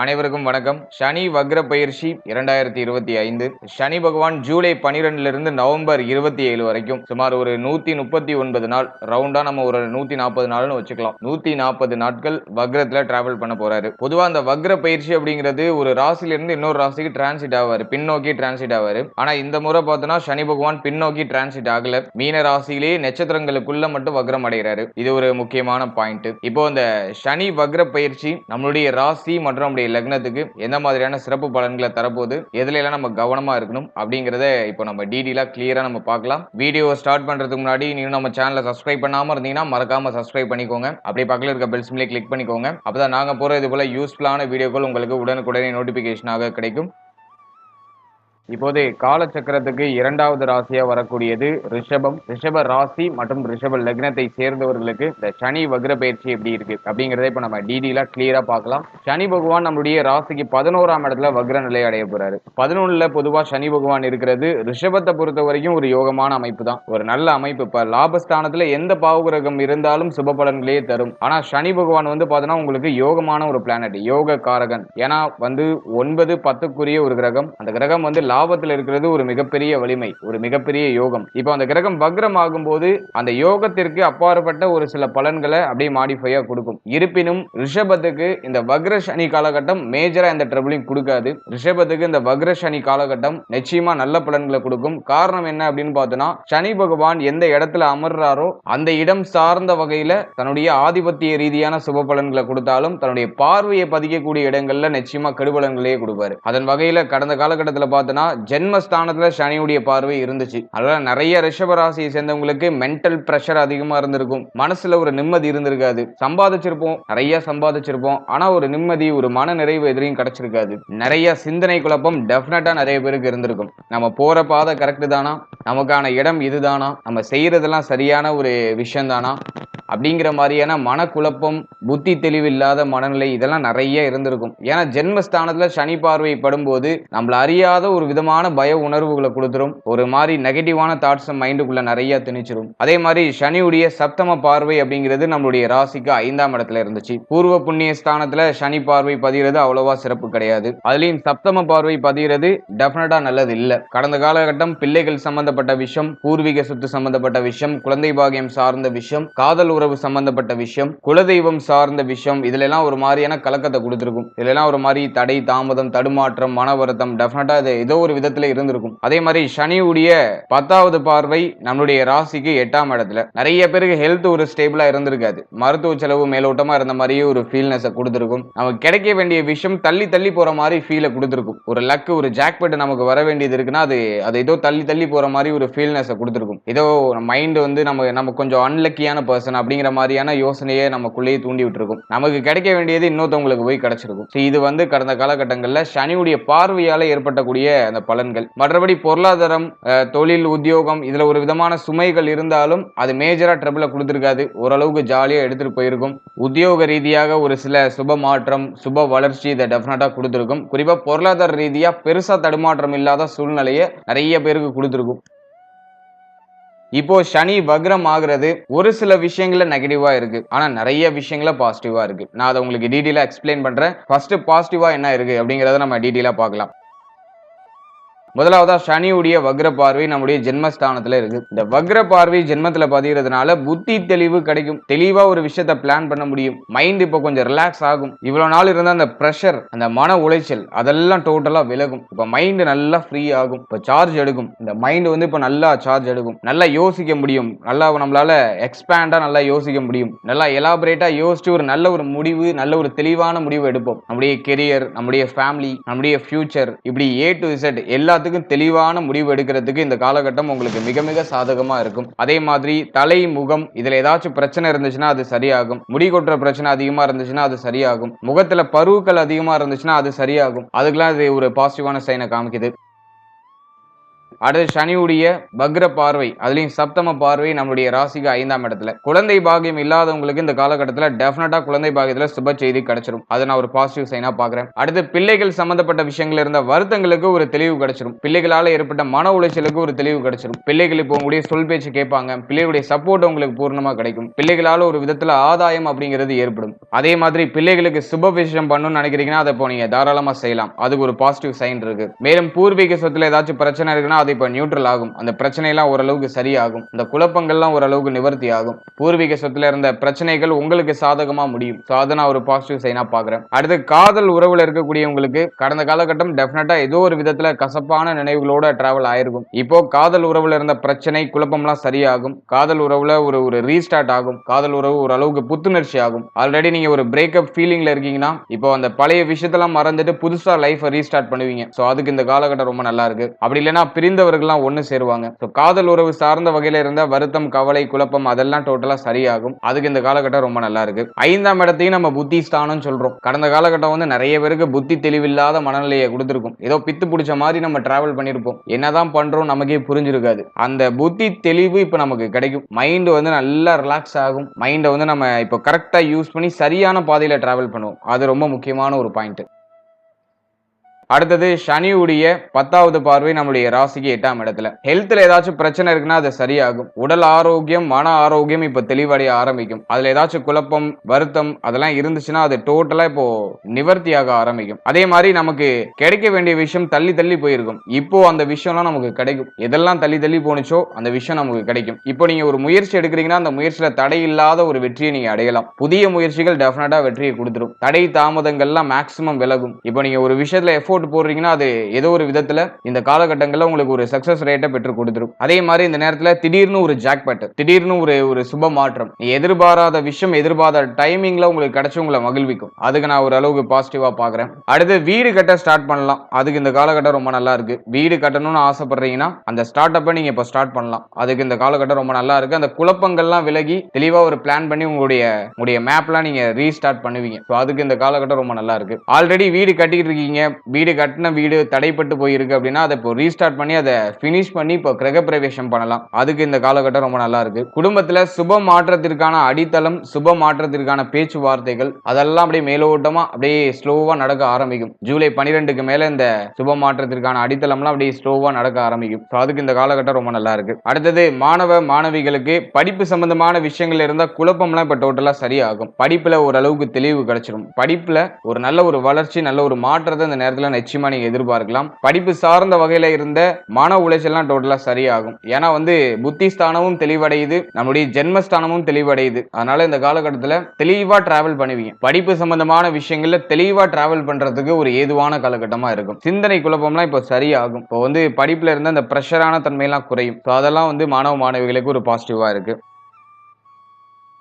அனைவருக்கும் வணக்கம். சனி வக்ர பயிற்சி இரண்டாயிரத்தி இருபத்தி ஐந்து. சனி பகவான் ஜூலை பனிரெண்டுலேருந்து நவம்பர் இருபத்தி ஏழு வரைக்கும் சுமார் ஒரு நூற்றி முப்பத்தி ஒன்பது நாள். ரவுண்டாக நம்ம ஒரு நூற்றி நாற்பது நாள்னு வச்சுக்கலாம். நூற்றி நாற்பது நாட்கள் வக்ரத்தில் டிராவல் பண்ண போகிறாரு பொதுவாக அந்த வக்ர பயிற்சி அப்படிங்கிறது ஒரு ராசிலிருந்து இன்னொரு ராசிக்கு டிரான்சிட் ஆவார். பின்னோக்கி டிரான்சிட் ஆவார். ஆனால் இந்த முறை பார்த்தோம்னா சனி பகவான் பின்னோக்கி டிரான்சிட் ஆகல. மீன ராசியிலேயே நட்சத்திரங்களுக்குள்ள மட்டும் வக்ரம் அடைகிறாரு. இது ஒரு முக்கியமான பாயிண்ட் இப்போ இந்த சனி வக்ர பயிற்சி நம்மளுடைய ராசி மற்றும் நம்முடைய லக்னத்துக்கு எந்த மாதிரியான சிறப்பு பலன்களை தரப்போகுது எதுல எல்லாம் நம்ம கவனமா இருக்கணும் அப்படிங்கறத இப்போ நம்ம டீடெயிலா கிளியரா நம்ம பார்க்கலாம். வீடியோ ஸ்டார்ட் பண்றதுக்கு முன்னாடி நீங்க நம்ம சேனலை சப்ஸ்கிரைப் பண்ணாம இருந்தீங்கன்னா மறக்காம சப்ஸ்கிரைப் பண்ணிக்கோங்க. அப்படியே பக்கத்தில் இருக்க பெல் சிம்லே கிளிக் பண்ணிக்கோங்க. அப்பதான் நாங்க போற இது போல யூஸ்ஃபுல்லான வீடியோக்கள் உங்களுக்கு உடனுக்குடனே நோட்டிபிகேஷனாக கிடைக்கும். இப்போது காலச்சக்கரத்துக்கு இரண்டாவது ராசியா வரக்கூடியது ரிஷபம். ரிஷப ராசி மற்றும் ரிஷப லக்னத்தை சேர்ந்தவர்களுக்கு இந்த சனி வக்ர பயிற்சி எப்படி இருக்கு அப்படிங்கறத இப்ப நம்ம டீடெயிலா கிளியரா பார்க்கலாம். சனி பகவான் நம்மளுடைய ராசிக்கு பதினோராம் இடத்துல வக்ர நிலை அடைய போறாரு. பதினொன்னுல பொதுவா சனி பகவான் இருக்கிறது. ரிஷபத்தை பொறுத்த வரைக்கும் ஒரு யோகமான அமைப்பு தான். ஒரு நல்ல அமைப்பு. இப்ப லாபஸ்தானத்துல எந்த பாவகிரகம் இருந்தாலும் சுப பலன்களே தரும். ஆனா சனி பகவான் வந்து பாத்தீங்கன்னா உங்களுக்கு யோகமான ஒரு பிளானட் யோக காரகன் ஏன்னா வந்து ஒன்பது பத்துக்குரிய ஒரு கிரகம். அந்த கிரகம் வந்து லாபத்தில் இருக்கிறது ஒரு மிகப்பெரிய வலிமை ஒரு மிகப்பெரிய யோகம். இப்போ அந்த கிரகம் வக்ரம் ஆகும்போது அந்த யோகத்திற்கு அப்பாற்பட்ட ஒரு சில பலன்களை அப்படியே மாடிஃபையா கொடுக்கும். இருப்பினும் ரிஷபத்துக்கு இந்த வக்ர சனி காலகட்டம் மேஜரா இந்த ட்ரபிளிங் கொடுக்காது. ரிஷபத்துக்கு இந்த வக்ர சனி காலகட்டம் நிச்சயமா நல்ல பலன்களை கொடுக்கும். காரணம் என்ன அப்படின்னு பார்த்தோம்னா சனி பகவான் எந்த இடத்துல அமர்றாரோ அந்த இடம் சார்ந்த வகையில தன்னுடைய ஆதிபத்திய ரீதியான சுப பலன்களை கொடுத்தாலும் தன்னுடைய பார்வையை பதிக்கக்கூடிய இடங்கள்ல நிச்சயமா கெடுபலன்களையே கொடுப்பாரு. அதன் வகையில கடந்த காலகட்டத்தில் பார்த்தோன்னா ஜென்மஸ்தானத்துல சனியுடைய பார்வை இருந்துச்சு. அதனால நிறைய ரிஷபராசியை சேர்ந்தவங்களுக்கு மென்டல் பிரஷர் அதிகமா இருந்திருக்கும். மனசுல ஒரு நிம்மதி இருந்திருக்காது. சம்பாதிச்சிருப்போம் நிறைய சம்பாதிச்சிருப்போம். ஆனா ஒரு நிம்மதி ஒரு மன நிறைவு எதிரையும் கிடைச்சிருக்காது. நிறைய சிந்தனை குழப்பம் டெஃபினட்டா நிறைய பேருக்கு இருந்திருக்கும். நம்ம போற பாதை கரெக்ட் தானா? நமக்கான இடம் இதுதானா நம்ம செய்யறதெல்லாம் சரியான ஒரு விஷயம் தானா? அப்படிங்கிற மாதிரியான மனக்குழப்பம் புத்தி தெளிவில்லாத மனநிலை இதெல்லாம் நிறைய இருந்திருக்கும். ஏன்னா ஜென்மஸ்தானத்துல சனி பார்வை படும்போது நம்மள அறியாத ஒரு விதமான பய உணர்வுகளை கொடுத்துரும். ஒரு மாதிரி நெகட்டிவான தாட்ஸை மைண்டுக்குள்ள நிறைய திணிச்சிரும். அதே மாதிரி சனியுடைய சப்தம பார்வை அப்படிங்கிறது நம்மளுடைய ராசிக்கு ஐந்தாம் இடத்துல இருந்துச்சு. பூர்வ புண்ணிய ஸ்தானத்துல சனி பார்வை பதிகிறது அவ்வளவா சிறப்பு கிடையாது. அதுலயும் சப்தம பார்வை பதிகிறது டெஃபினட்டா நல்லது இல்ல. கடந்த காலகட்டம் பிள்ளைகள் சம்பந்தப்பட்ட விஷயம் பூர்வீக சொத்து சம்பந்தப்பட்ட விஷயம் குழந்தை பாகியம் சார்ந்த விஷயம் காதல் உறவு சம்பந்தப்பட்ட விஷயம் குலதெய்வம் சார்ந்த விஷயம் இதுல எல்லாம் ஒரு மாதிரியான கலக்கத்தை கொடுத்துருக்கும். இதுல எல்லாம் ஒரு மாதிரி தடை தாமதம் தடுமாற்றம் மன வருத்தம் டெஃபினட்டா இது ஏதோ ஒரு விதத்துல இருந்திருக்கும். அதே மாதிரி சனியுடைய பத்தாவது பார்வை நம்மளுடைய ராசிக்கு எட்டாம் இடத்துல. நிறைய பேருக்கு ஹெல்த் ஒரு ஸ்டேபிளா இருந்திருக்காது. மருத்துவ செலவு மேலோட்டமா இருந்த மாதிரியே ஒரு ஃபீல்னஸ் கொடுத்துருக்கும். நமக்கு கிடைக்க வேண்டிய விஷயம் தள்ளி தள்ளி போற மாதிரி ஃபீலை கொடுத்துருக்கும். ஒரு லக்கு ஒரு ஜாக்பெட் நமக்கு வர வேண்டியது இருக்குன்னா அது அது ஏதோ தள்ளி தள்ளி போற மாதிரி ஒரு ஃபீல்னஸ் கொடுத்துருக்கும். ஏதோ மைண்ட் வந்து நம்ம நம்ம கொஞ்சம் அன்லக்கியான பர்சன் அப்படிங்கிற மாதிரியான யோசனையை நமக்குள்ளேயே தூண்டி விட்டுருக்கும். நமக்கு கிடைக்க வேண்டியது இன்னொருத்தவங்களுக்கு போய் கிடைச்சிருக்கும். இது வந்து கடந்த காலகட்டங்களில் சனியுடைய பார்வையால் ஏற்பட்டக்கூடிய அந்த பலன்கள். மற்றபடி பொருளாதாரம் தொழில் உத்தியோகம் இதுல ஒரு விதமான சுமைகள் இருந்தாலும் அது மேஜரா ட்ரபிள கொடுத்துருக்காது. ஓரளவுக்கு ஜாலியா எடுத்துட்டு போயிருக்கும். உத்தியோக ரீதியாக ஒரு சில சுப மாற்றம் சுப வளர்ச்சி இதை டெஃபினட்டா கொடுத்துருக்கும். குறிப்பா பொருளாதார ரீதியா பெருசா தடுமாற்றம் இல்லாத சூழ்நிலையை நிறைய பேருக்கு கொடுத்துருக்கும். இப்போ சனி வக்ரம் ஆகுறது ஒரு சில விஷயங்கள நெகட்டிவா இருக்கு. ஆனா நிறைய விஷயங்கள பாசிட்டிவா இருக்கு. நான் அதை உங்களுக்கு டீட்டெயிலா எக்ஸ்பிளைன் பண்றேன். ஃபர்ஸ்ட் பாசிட்டிவா என்ன இருக்கு அப்படிங்கறத நம்ம டீட்டெயிலா பார்க்கலாம். முதலாவதா சனியுடைய வக்ர பார்வை நம்முடைய ஜென்மஸ்தானத்துல இருக்கு. இந்த வக்ர பார்வை ஜென்மத்துல பதிகிறதுனால புத்தி தெளிவு கிடைக்கும். தெளிவா ஒரு விஷயத்த பிளான் பண்ண முடியும். மைண்ட் இப்போ கொஞ்சம் ரிலாக்ஸ் ஆகும். இவ்வளவு நாள் இருந்த அந்த ப்ரெஷர் அந்த மன உளைச்சல் அதெல்லாம் டோட்டலா விலகும். இப்போ மைண்ட் நல்லா ஃப்ரீ ஆகும். இப்போ சார்ஜ் எடுக்கும். இந்த மைண்ட் வந்து இப்போ நல்லா சார்ஜ் எடுக்கும். நல்லா யோசிக்க முடியும். நல்லா நம்மளால எக்ஸ்பேண்டா நல்லா யோசிக்க முடியும். நல்லா எலாபரேட்டா யோசிச்சு ஒரு நல்ல ஒரு முடிவு நல்ல ஒரு தெளிவான முடிவு எடுப்போம். நம்முடைய கெரியர் நம்முடைய ஃபேமிலி நம்முடைய ஃபியூச்சர் இப்படி ஏ டு இசட் எல்லா எல்லாத்துக்கும் தெளிவான முடிவு எடுக்கிறதுக்கு இந்த காலகட்டம் உங்களுக்கு மிக மிக சாதகமா இருக்கும். அதே மாதிரி தலை முகம் இதுல ஏதாச்சும் பிரச்சனை இருந்துச்சுன்னா அது சரியாகும். முடி கொட்டுற பிரச்சனை அதிகமா இருந்துச்சுன்னா அது சரியாகும். முகத்துல பருவுக்கள் அதிகமா இருந்துச்சுன்னா அது சரியாகும். அதுக்கெல்லாம் இது ஒரு பாசிட்டிவான சைனை காமிக்குது. அடுத்து சனியுடைய பக்ர பார்வை அதுலேயும் சப்தம பார்வை நம்மளுடைய ராசிக்கு ஐந்தாம் இடத்துல. குழந்தை பாகியம் இல்லாதவங்களுக்கு இந்த காலகட்டத்தில் டெஃபினட்டாக குழந்தை பாகியத்தில் சுப செய்தி கிடைச்சிரும். அதை நான் ஒரு பாசிட்டிவ் சைனாக பார்க்குறேன். அடுத்து பிள்ளைகள் சம்பந்தப்பட்ட விஷயங்கள் இருந்த வருத்தங்களுக்கு ஒரு தெளிவு கிடைச்சிரும். பிள்ளைகளால் ஏற்பட்ட மன உளைச்சலுக்கு ஒரு தெளிவு கிடைச்சிரும். பிள்ளைகள் இப்போ உங்களுடைய சொல் பேச்சு கேட்பாங்க. பிள்ளைகளுடைய சப்போர்ட் உங்களுக்கு பூர்ணமாக கிடைக்கும். பிள்ளைகளால் ஒரு விதத்தில் ஆதாயம் அப்படிங்கிறது ஏற்படும். அதே மாதிரி பிள்ளைகளுக்கு சுப விஷயம் பண்ணணும்னு நினைக்கிறீங்கன்னா அதை இப்போ நீங்கள் தாராளமாக செய்யலாம். அதுக்கு ஒரு பாசிட்டிவ் சைன் இருக்கு. மேலும் பூர்வீக சொத்தில் ஏதாச்சும் பிரச்சனை இருக்குன்னா அது இப்போ நியூட்ரல் ஆகும். அந்த பிரச்சனையெல்லாம் ஓரளவுக்கு சரியாகும். இந்த குழப்பங்கள்லாம் ஓரளவுக்கு நிவர்த்தி ஆகும் பூர்வீக சொத்துல இருந்த பிரச்சனைகள் உங்களுக்கு சாதகமா முடியும். ஸோ அதை நான் ஒரு பாசிட்டிவ் சைனா பாக்குறேன் அடுத்து காதல் உறவுல இருக்கக்கூடியவங்களுக்கு கடந்த காலகட்டம் டெஃபினட்டா ஏதோ ஒரு விதத்துல கசப்பான நினைவுகளோட டிராவல் ஆயிருக்கும். இப்போ காதல் உறவுல இருந்த பிரச்சனை குழப்பம்லாம் சரியாகும். காதல் உறவுல ஒரு ஒரு ரீஸ்டார்ட் ஆகும். காதல் உறவு ஒரு அளவுக்கு புத்துணர்ச்சி ஆகும். ஆல்ரெடி நீங்க ஒரு பிரேக்கப் ஃபீலிங்ல இருக்கீங்கன்னா இப்போ அந்த பழைய விஷயத்தெல்லாம் மறந்துட்டு புதுசா லைஃபை ரீஸ்டார்ட் பண்ணுவீங்க. ஸோ அதுக்கு இந்த காலகட்டம் ரொம்ப நல்லா இருக்கு. அப்படி இல்லைன்னா பிரிந்தவர்கள்லாம் ஒன்று சேருவாங்க. ஸோ காதல் உறவு சார்ந்த வகையில் இருந்தால் வருத்தம் கவலை குழப்பம் அதெல்லாம் டோட்டலாக சரியாகும். அதுக்கு இந்த காலகட்டம் ரொம்ப நல்லா இருக்கு. ஐந்தாம் இடத்தையும் நம்ம புத்தி ஸ்தானம் சொல்கிறோம் கடந்த காலகட்டம் வந்து நிறைய பேருக்கு புத்தி தெளிவில்லாத மனநிலையை கொடுத்துருக்கும். ஏதோ பித்து பிடிச்ச மாதிரி நம்ம டிராவல் பண்ணியிருப்போம் என்னதான் பண்ணுறோம் நமக்கே புரிஞ்சிருக்காது. அந்த புத்தி தெளிவு இப்போ நமக்கு கிடைக்கும். மைண்டு வந்து நல்லா ரிலாக்ஸ் ஆகும். மைண்டை வந்து நம்ம இப்போ கரெக்டாக யூஸ் பண்ணி சரியான பாதையில் டிராவல் பண்ணுவோம். அது ரொம்ப முக்கியமான ஒரு பாயிண்ட் அடுத்தது சனியுடைய பத்தாவது பார்வை நம்மளுடைய ராசிக்கு எட்டாம் இடத்துல. ஹெல்த்ல ஏதாச்சும் பிரச்சனை இருக்குன்னா அது சரியாகும். உடல் ஆரோக்கியம் மன ஆரோக்கியம் இப்ப தெளிவடைய ஆரம்பிக்கும். அதுல ஏதாச்சும் குழப்பம் வருத்தம் அதெல்லாம் இருந்துச்சுன்னா அது டோட்டலா இப்போ நிவர்த்தியாக ஆரம்பிக்கும். அதே மாதிரி நமக்கு கிடைக்க வேண்டிய விஷயம் தள்ளி தள்ளி போயிருக்கும். இப்போ அந்த விஷயம்லாம் நமக்கு கிடைக்கும். எதெல்லாம் தள்ளி தள்ளி போனுச்சோ அந்த விஷயம் நமக்கு கிடைக்கும். இப்போ நீங்க ஒரு முயற்சி எடுக்கிறீங்கன்னா அந்த முயற்சியில தடை இல்லாத ஒரு வெற்றியை நீங்க அடையலாம். புதிய முயற்சிகள் டெஃபினட்டா வெற்றியை கொடுத்துரும். தடை தாமதங்கள்லாம் மேக்சிமம் விலகும். இப்போ நீங்க ஒரு விஷயத்துல எஃபோர்ட் போடுறீங்கன்னா அது ஏதோ ஒரு விதத்துல இந்த காலகட்டங்களில் உங்களுக்கு ஒரு சக்சஸ் ரேட்டை பெற்று கொடுத்துரும். அதே மாதிரி இந்த நேரத்தில் திடீர்னு ஒரு ஜாக்பேட் திடீர்னு ஒரு ஒரு சுப மாற்றம் எதிர்பாராத விஷயம் எதிர்பாராத டைமிங்ல உங்களுக்கு கிடைச்சு உங்களை மகிழ்விக்கும். அதுக்கு நான் ஒரு அளவுக்கு பாசிட்டிவா பாக்குறேன். அடுத்து வீடு கட்ட ஸ்டார்ட் பண்ணலாம். அதுக்கு இந்த காலகட்டம் ரொம்ப நல்லா இருக்கு. வீடு கட்டணும்னு ஆசைப்படுறீங்கன்னா அந்த ஸ்டார்ட் அப்பை நீங்க இப்போ ஸ்டார்ட் பண்ணலாம். அதுக்கு இந்த காலகட்டம் ரொம்ப நல்லா இருக்கு. அந்த குழப்பங்கள்லாம் விலகி தெளிவா ஒரு பிளான் பண்ணி உங்களுடைய உங்களுடைய மேப்லாம் நீங்க ரீஸ்டார்ட் பண்ணுவீங்க. ஸோ அதுக்கு இந்த காலகட்டம் ரொம்ப நல்லா இருக்கு. ஆல்ரெடி வீடு கட்டிக்கிட்டு இருக்கீங்க. வீடு கட்டின வீடு தடைப்பட்டு போயிருக்கு அப்படின்னா அதை இப்போ ரீஸ்டார்ட் பண்ணி அதை ஃபினிஷ் பண்ணி இப்போ கிரகப்பிரவேசம் பண்ணலாம். அதுக்கு இந்த காலகட்டம் ரொம்ப நல்லா இருக்கு. குடும்பத்துல சுப மாற்றத்திற்கான அடித்தளம் சுப மாற்றத்திற்கான பேச்சுவார்த்தைகள் அதெல்லாம் அப்படியே மேலோட்டமா அப்படியே ஸ்லோவா நடக்க ஆரம்பிக்கும். ஜூலை பன்னிரெண்டுக்கு மேல இந்த சுப மாற்றத்திற்கான அடித்தளம்லாம் அப்படியே ஸ்லோவா நடக்க ஆரம்பிக்கும். ஸோ அதுக்கு இந்த காலகட்டம் ரொம்ப நல்லா இருக்கு. அடுத்தது மாணவ மாணவிகளுக்கு படிப்பு சம்பந்தமான விஷயங்கள் இருந்தா குழப்பம்லாம் இப்போ டோட்டலா சரியாகும். படிப்புல ஓரளவுக்கு தெளிவு கிடைச்சிடும் படிப்புல ஒரு நல்ல ஒரு வளர்ச்சி நல்ல ஒரு மாற்றத்தை இந்த நேரத்துல நிச்சயமா நீங்க எதிர்பார்க்கலாம். படிப்பு சார்ந்த வகையில இருந்த மன உளைச்சல்லாம் டோட்டலா சரியாகும். ஏன்னா வந்து புத்தி ஸ்தானமும் தெளிவடையுது நம்முடைய ஜென்மஸ்தானமும் தெளிவடையுது. அதனால இந்த காலகட்டத்துல தெளிவா டிராவல் பண்ணுவீங்க. படிப்பு சம்பந்தமான விஷயங்கள்ல தெளிவா டிராவல் பண்றதுக்கு ஒரு ஏதுவான காலகட்டமா இருக்கும். சிந்தனை குழப்பம்லாம் இப்போ சரியாகும். இப்போ வந்து படிப்புல இருந்த அந்த ப்ரெஷரான தன்மையெல்லாம் குறையும். ஸோ அதெல்லாம் வந்து மாணவ மாணவிகளுக்கு ஒரு பாசிட்டிவா இருக்கு.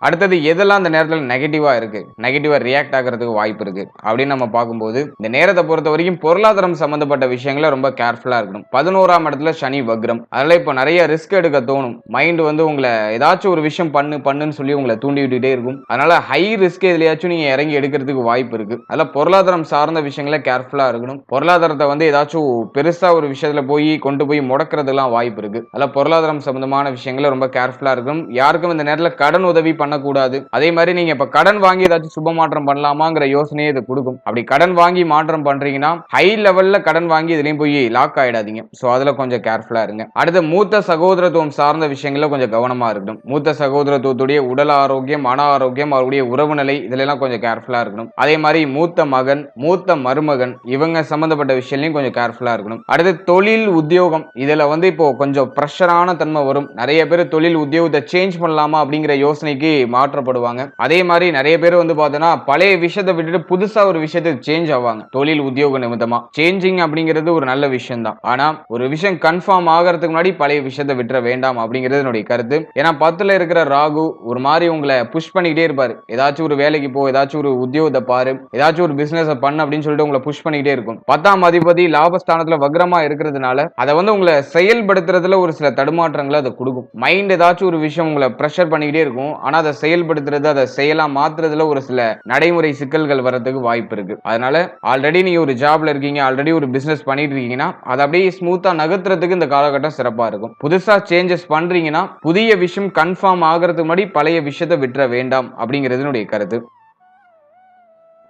அடுத்தது எதெல்லாம் அந்த நேரத்தில் நெகட்டிவாக இருக்குது நெகட்டிவாக ரியாக்ட் ஆகிறதுக்கு வாய்ப்பு இருக்குது அப்படின்னு நம்ம பார்க்கும்போது இந்த நேரத்தை பொறுத்த வரைக்கும் பொருளாதாரம் சம்மந்தப்பட்ட விஷயங்கள ரொம்ப கேர்ஃபுல்லாக இருக்கணும். பதினோராம் இடத்துல சனி வக்ரம். அதில் இப்போ நிறைய ரிஸ்க் எடுக்க தோணும். மைண்டு வந்து உங்களை ஏதாச்சும் ஒரு விஷயம் பண்ணு பண்ணுன்னு சொல்லி உங்களை தூண்டி விட்டுகிட்டே இருக்கும். அதனால் ஹை ரிஸ்க் எதுலையாச்சும் நீங்கள் இறங்கி எடுக்கிறதுக்கு வாய்ப்பு இருக்குது அதில் பொருளாதாரம் சார்ந்த விஷயங்கள கேர்ஃபுல்லாக இருக்கணும். பொருளாதாரத்தை வந்து ஏதாச்சும் பெருசாக ஒரு விஷயத்தில் போய் கொண்டு போய் முடக்கிறதுலாம் வாய்ப்பு இருக்குது அதில் பொருளாதாரம் சம்மந்தமான விஷயங்கள ரொம்ப கேர்ஃபுல்லாக இருக்கணும். யாருக்கும் இந்த நேரத்தில் கடன் உதவி பண்ண பண்ணக்கூடாது. அதே மாதிரி நீங்க இப்ப கடன் வாங்கி ஏதாச்சும் சுப மாற்றம் பண்ணலாமாங்கிற யோசனையை இது கொடுக்கும். அப்படி கடன் வாங்கி மாற்றம் பண்றீங்கன்னா ஹை லெவல்ல கடன் வாங்கி இதுலயும் போய் லாக் ஆயிடாதீங்க. சோ அதுல கொஞ்சம் கேர்ஃபுல்லா இருங்க. அடுத்து மூத்த சகோதரத்துவம் சார்ந்த விஷயங்கள கொஞ்சம் கவனமா இருக்கணும். மூத்த சகோதரத்துவத்துடைய உடல் ஆரோக்கியம் மன ஆரோக்கியம் அவருடைய உறவு நிலை இதுல எல்லாம் கொஞ்சம் கேர்ஃபுல்லா இருக்கணும். அதே மாதிரி மூத்த மகன் மூத்த மருமகன் இவங்க சம்பந்தப்பட்ட விஷயங்களையும் கொஞ்சம் கேர்ஃபுல்லா இருக்கணும். அடுத்து தொழில் உத்தியோகம். இதுல வந்து இப்போ கொஞ்சம் ப்ரெஷரான தன்மை வரும். நிறைய பேர் தொழில் உத்தியோகத்தை சேஞ்ச் பண்ணலாமா அப்படிங்கிற யோசனைக்கு மாற்றப்படுவாங்க. அதே மாதிரி நிறைய பேர் வந்து பார்த்தோன்னா பழைய விஷயத்தை விட்டுட்டு புதுசா ஒரு விஷயத்தை சேஞ்ச் ஆவாங்க. தொழில் உத்தியோக நிமித்தமா. சேஞ்சிங் அப்படிங்கிறது ஒரு நல்ல விஷயம் தான் ஆனா ஒரு விஷயம் கன்ஃபார்ம் ஆகிறதுக்கு முன்னாடி பழைய விஷயத்தை விட்டுற வேண்டாம் அப்படிங்கிறது என்னுடைய கருத்து. ஏன்னா பத்துல இருக்கிற ராகு ஒரு மாதிரி உங்களை புஷ் பண்ணிக்கிட்டே இருப்பாரு. ஏதாச்சும் ஒரு வேலைக்கு போ ஏதாச்சும் ஒரு உத்தியோகத்தை பாரு ஏதாச்சும் ஒரு பிசினஸ் பண்ணு அப்படின்னு சொல்லிட்டு உங்களை புஷ் பண்ணிக்கிட்டே இருக்கும். பத்தாம் அதிபதி லாபஸ்தானத்துல வக்ரமா இருக்கிறதுனால அதை வந்து உங்களை செயல்படுத்துறதுல ஒரு சில தடுமாற்றங்களை அதை கொடுக்கும். மைண்ட் ஏதாச்சும் ஒரு விஷயம் உங்களை ப்ரெஷர் பண்ணிக்கிட்டே இருக்கும். ஆனா அதை அதை செயல்படுத்துறது அதை செயலா மாத்துறதுல ஒரு சில நடைமுறை சிக்கல்கள் வர்றதுக்கு வாய்ப்பு இருக்கு. அதனால ஆல்ரெடி நீங்க ஒரு ஜாப்ல இருக்கீங்க ஆல்ரெடி ஒரு பிசினஸ் பண்ணிட்டு இருக்கீங்கன்னா அதை அப்படியே ஸ்மூத்தா நகர்த்துறதுக்கு இந்த காலகட்டம் சிறப்பா இருக்கும். புதுசா சேஞ்சஸ் பண்றீங்கன்னா புதிய விஷயம் கன்ஃபார்ம் ஆகிறதுக்கு முன்னாடி பழைய விஷயத்தை விட்டுற வேண்டாம் அப்படிங்கிறது என்னுடைய கருத்து.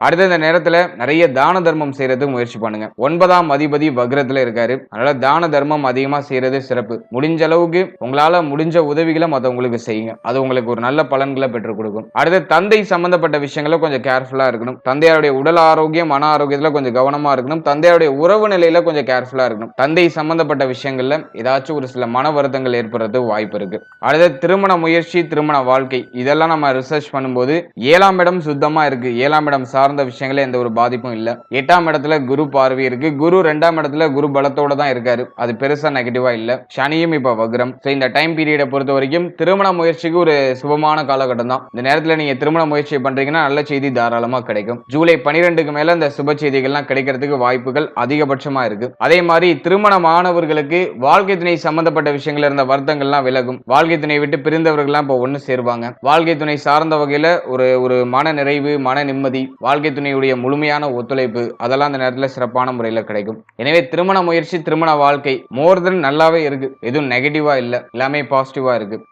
அடுத்த இந்த நேரத்துல நிறைய தான தர்மம் செய்யறதுக்கு முயற்சி பண்ணுங்க. ஒன்பதாம் அதிபதி வக்ரத்துல இருக்காரு. அதனால தான தர்மம் அதிகமா செய்யறது சிறப்பு. முடிஞ்ச அளவுக்கு உங்களால முடிஞ்ச உதவிகளை மற்றவங்களுக்கு செய்யுங்க. அது உங்களுக்கு ஒரு நல்ல பலன்களை பெற்றுக் கொடுக்கும். அடுத்து தந்தை சம்பந்தப்பட்ட விஷயங்கள கொஞ்சம் கேர்ஃபுல்லா இருக்கணும். தந்தையாருடைய உடல் ஆரோக்கியம் மன ஆரோக்கியத்துல கொஞ்சம் கவனமா இருக்கணும். தந்தையாருடைய உறவு நிலையில கொஞ்சம் கேர்ஃபுல்லா இருக்கணும். தந்தை சம்பந்தப்பட்ட விஷயங்கள்ல ஏதாச்சும் ஒரு சில மன வருத்தங்கள் ஏற்படுறதுக்கு வாய்ப்பு இருக்கு. அடுத்து திருமண முயற்சி திருமண வாழ்க்கை. இதெல்லாம் நம்ம ரிசர்ச் பண்ணும்போது ஏழாம் இடம் சுத்தமா இருக்கு. ஏழாம் இடம் சார்ந்த விஷயங்கள எந்த ஒரு பாதிப்பும் இல்ல. எட்டாம் இடத்துல குரு பார்வை இருக்கு. குரு ரெண்டாம் இடத்துல குரு பலத்தோட தான் இருக்காரு. அது பெருசா நெகட்டிவா இல்ல. சனியும் இப்ப வக்ரம். ஸோ இந்த டைம் பீரியடை பொறுத்த வரைக்கும் திருமண முயற்சிக்கு ஒரு சுபமான காலகட்டம் தான் இந்த நேரத்துல நீங்க திருமண முயற்சி பண்றீங்கன்னா நல்ல செய்தி தாராளமா கிடைக்கும். ஜூலை பனிரெண்டுக்கு மேல இந்த சுப செய்திகள்லாம் கிடைக்கிறதுக்கு வாய்ப்புகள் அதிகபட்சமா இருக்கு. அதே மாதிரி திருமண மாணவர்களுக்கு வாழ்க்கை துணை சம்பந்தப்பட்ட விஷயங்கள் இருந்த வருத்தங்கள்லாம் விலகும். வாழ்க்கை துணை விட்டு பிரிந்தவர்கள்லாம் இப்போ ஒன்று சேருவாங்க. வாழ்க்கை துணை சார்ந்த வகையில ஒரு ஒரு மன நிறைவு மன நிம்மதி வாழ்க்கை துணையுடைய முழுமையான ஒத்துழைப்பு அதெல்லாம் அந்த நேரத்தில் சிறப்பான முறையில் கிடைக்கும். எனவே திருமண முயற்சி திருமண வாழ்க்கை மோர் தென் நல்லாவே இருக்கு. எதுவும் நெகட்டிவா இல்லை. எல்லாமே பாசிட்டிவா இருக்கு.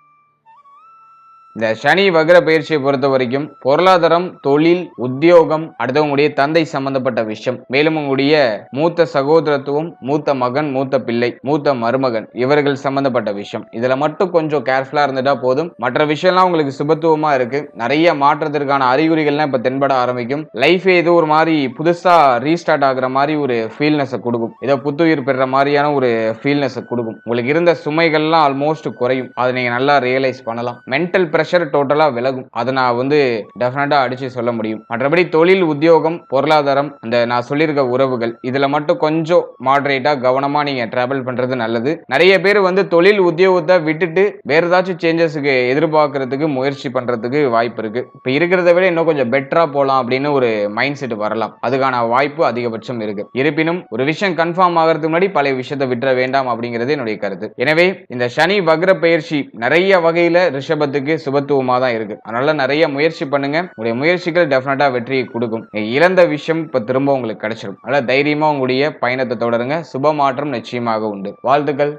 இந்த சனி வக்ர பயிற்சியை பொறுத்த வரைக்கும் பொருளாதாரம் தொழில் உத்தியோகம் அடுத்தவங்களுடைய தந்தை சம்பந்தப்பட்ட விஷயம். மேலும் உங்களுடைய மூத்த சகோதரத்துவம் மூத்த மகன் மூத்த பிள்ளை மூத்த மருமகன் இவர்கள் சம்பந்தப்பட்ட விஷயம். இதுல மட்டும் கொஞ்சம் கேர்ஃபுல்லா இருந்துட்டா போதும். மற்ற விஷயம்லாம் உங்களுக்கு சுபத்துவமா இருக்கு. நிறைய மாற்றத்திற்கான அறிகுறிகள்லாம் இப்ப தென்பட ஆரம்பிக்கும். லைஃப் ஏதோ ஒரு மாதிரி புதுசா ரீஸ்டார்ட் ஆகுற மாதிரி ஒரு ஃபீல்னஸ் கொடுக்கும். ஏதோ புத்துயிர் பெற மாதிரியான ஒரு ஃபீல்னஸ் கொடுக்கும். உங்களுக்கு இருந்த சுமைகள்லாம் ஆல்மோஸ்ட் குறையும். அதை நீங்க நல்லா ரியலைஸ் பண்ணலாம். மென்டல் பிரஷர் டோட்டலாக விலகும். அதை நான் வந்து டெஃபினட்டாக அடித்து சொல்ல முடியும். மற்றபடி தொழில் உத்தியோகம் பொருளாதாரம் அந்த நான் சொல்லியிருக்க உறவுகள் இதில் மட்டும் கொஞ்சம் மாடரேட்டாக கவனமாக நீங்கள் ட்ராவல் பண்ணுறது நல்லது. நிறைய பேர் வந்து தொழில் உத்தியோகத்தை விட்டுட்டு வேறு ஏதாச்சும் சேஞ்சஸுக்கு எதிர்பார்க்கறதுக்கு முயற்சி பண்ணுறதுக்கு வாய்ப்பு இருக்குது இப்போ இருக்கிறத விட இன்னும் கொஞ்சம் பெட்டராக போகலாம் அப்படின்னு ஒரு மைண்ட் செட் வரலாம். அதுக்கான வாய்ப்பு அதிகபட்சம் இருக்கு. இருப்பினும் ஒரு விஷயம் கன்ஃபார்ம் ஆகிறதுக்கு முன்னாடி பழைய விஷயத்தை விட்டுற வேண்டாம் அப்படிங்கிறது என்னுடைய கருத்து. எனவே இந்த சனி வக்ர பயிற்சி நிறைய வகையில் ரிஷபத்துக்கு சுபத்துவமாக தான் இருக்கு. அதனால நிறைய முயற்சி பண்ணுங்க. உங்களுடைய முயற்சிகள் டெஃபினட்டா வெற்றியை கொடுக்கும். இழந்த விஷயம் இப்ப திரும்ப உங்களுக்கு கிடைச்சிடும் அதனால தைரியமா உங்களுடைய பயணத்தை தொடருங்க. சுப மாற்றம் நிச்சயமாக உண்டு. வாழ்த்துக்கள்.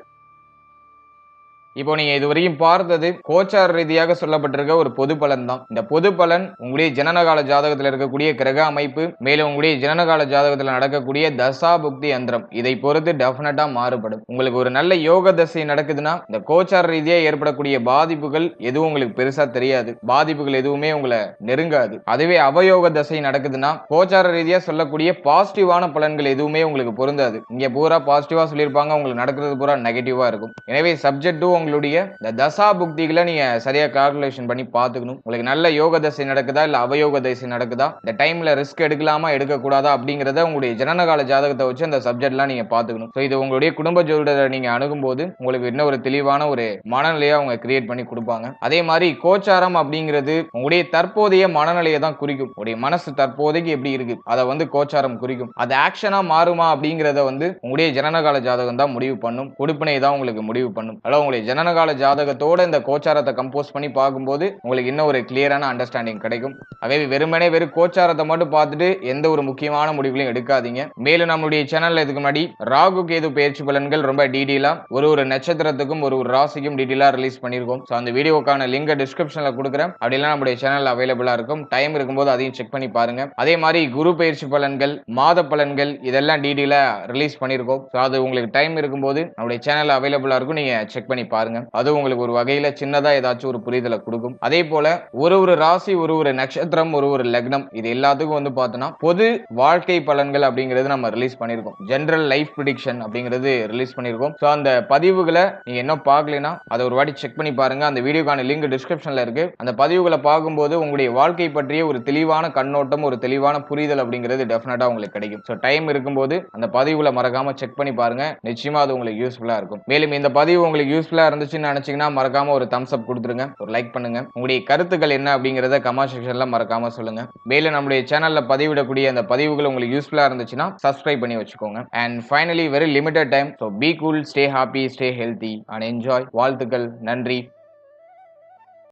இப்போ நீங்க இதுவரையும் பார்த்தது கோச்சார ரீதியாக சொல்லப்பட்டிருக்க ஒரு பொது பலன் தான் இந்த பொது பலன் உங்களுடைய ஜனனகால ஜாதகத்தில் இருக்கக்கூடிய கிரக அமைப்பு மேலும் உங்களுடைய ஜனனகால ஜாதகத்தில் நடக்கக்கூடிய தசா புக்தி யந்திரம். இதை பொறுத்து டெஃபினட்டா மாறுபடும். உங்களுக்கு ஒரு நல்ல யோக தசை நடக்குதுன்னா இந்த கோச்சார ரீதியாக ஏற்படக்கூடிய பாதிப்புகள் எதுவும் உங்களுக்கு பெருசா தெரியாது. பாதிப்புகள் எதுவுமே உங்களை நெருங்காது. அதுவே அவயோக தசை நடக்குதுன்னா கோச்சார ரீதியா சொல்லக்கூடிய பாசிட்டிவான பலன்கள் எதுவுமே உங்களுக்கு பொருந்தாது. இங்க பூரா பாசிட்டிவா சொல்லியிருப்பாங்க உங்களுக்கு நடக்கிறது பூரா நெகட்டிவா இருக்கும். எனவே சப்ஜெக்டும் உங்களுடைய இந்த தசா புக்திகளை நீங்க சரியா கால்குலேஷன் பண்ணி பார்த்துக்கணும். உங்களுக்கு நல்ல யோக தசை நடக்குதா இல்ல அவயோக தசை நடக்குதா? இந்த டைம்ல ரிஸ்க் எடுக்கலாமா எடுக்க கூடாதா அப்படிங்கறத உங்களுடைய ஜனனகால ஜாதகத்தை வச்சு அந்த சப்ஜெக்ட்லாம் நீங்க பார்த்துக்கணும். ஸோ இது உங்களுடைய குடும்ப ஜோதிடரை நீங்க அணுகும்போது உங்களுக்கு இன்னும் ஒரு தெளிவான ஒரு மனநிலையை அவங்க கிரியேட் பண்ணி கொடுப்பாங்க. அதே மாதிரி கோச்சாரம் அப்படிங்கிறது உங்களுடைய தற்போதைய மனநிலையை தான் குறிக்கும். உங்களுடைய மனசு தற்போதைக்கு எப்படி இருக்கு அதை வந்து கோச்சாரம் குறிக்கும். அது ஆக்ஷனா மாறுமா அப்படிங்கிறத வந்து உங்களுடைய ஜனனகால ஜாதகம் தான் முடிவு பண்ணும். கொடுப்பினை தான் உங்களுக்கு முடிவு பண்ணும். அதாவது உங்களுடைய ஜனனகால ஜாதகத்தோட இந்த கோச்சாரத்தை கம்போஸ் பண்ணி பார்க்கும்போது உங்களுக்கு இன்னும் ஒரு கிளியரான அண்டர்ஸ்டாண்டிங் கிடைக்கும். அதே வெறுமனே வெறும் கோச்சாரத்தை மட்டும் பார்த்துட்டு எந்த ஒரு முக்கியமான முடிவுகளையும் எடுக்காதீங்க. மேலும் நம்மளுடைய சேனல்ல இதுக்கு முன்னாடி ராகு கேது பயிற்சி பலன்கள் ரொம்ப டீடெயிலா ஒரு ஒரு நட்சத்திரத்துக்கும் ஒரு ஒரு ராசிக்கும் டீடெயிலா ரிலீஸ் பண்ணியிருக்கோம். ஸோ அந்த வீடியோக்கான லிங்கை டிஸ்கிரிப்ஷன்ல கொடுக்குறேன். அப்படிலாம் நம்மளுடைய சேனல் அவைலபிளா இருக்கும். டைம் இருக்கும்போது அதையும் செக் பண்ணி பாருங்க. அதே மாதிரி குரு பயிற்சி பலன்கள் மாத பலன்கள் இதெல்லாம் டீடெயிலா ரிலீஸ் பண்ணியிருக்கோம். ஸோ அது உங்களுக்கு டைம் இருக்கும்போது நம்மளுடைய சேனல் அவைலபிளா இருக்கும். நீங்க செக் பண்ணி பாருங்க. பாருங்க. அது உங்களுக்கு ஒரு வகையில சின்னதா ஏதாச்சும் ஒரு புரிதலை கொடுக்கும். அதே போல ஒரு ஒரு ராசி ஒரு ஒரு நட்சத்திரம் ஒரு ஒரு லக்னம் இது எல்லாத்துக்கும் வந்து பார்த்தோம்னா பொது வாழ்க்கை பலன்கள் அப்படிங்கிறது நம்ம ரிலீஸ் பண்ணியிருக்கோம் ஜென்ரல் லைஃப் ப்ரிடிக்ஷன் அப்படிங்கிறது ரிலீஸ் பண்ணியிருக்கோம் ஸோ அந்த பதிவுகளை நீங்க என்ன பார்க்கலைன்னா அதை ஒரு வாட்டி செக் பண்ணி பாருங்க. அந்த வீடியோக்கான லிங்க் டிஸ்கிரிப்ஷன்ல இருக்கு. அந்த பதிவுகளை பார்க்கும்போது உங்களுடைய வாழ்க்கை பற்றிய ஒரு தெளிவான கண்ணோட்டம் ஒரு தெளிவான புரிதல் அப்படிங்கிறது டெஃபினட்டா உங்களுக்கு கிடைக்கும். ஸோ டைம் இருக்கும்போது அந்த பதிவுகளை மறக்காம செக் பண்ணி பாருங்க. நிச்சயமா அது உங்களுக்கு யூஸ்ஃபுல்லா இருக்கும். மேலும் இந்த பதிவு உங்களுக்கு யூஸ்ஃபுல்லா இருந்துச்சுன்னு நினச்சிங்கன்னா மறக்காம ஒரு தம்ஸ் அப் கொடுத்துருங்க. ஒரு லைக் பண்ணுங்க. உங்களுடைய கருத்துக்கள் என்ன அப்படிங்கிறத கமெண்ட் செக்ஷன்ல மறக்காம சொல்லுங்க. மேலும் நம்மளுடைய சேனல்ல பதிவிடக்கூடிய அந்த பதிவுகள் உங்களுக்கு யூஸ்ஃபுல்லா இருந்துச்சுன்னா சப்ஸ்கிரைப் பண்ணி வச்சுக்கோங்க. And finally very limited time so be cool stay happy stay healthy and enjoy வாழ்த்துக்கள். நன்றி.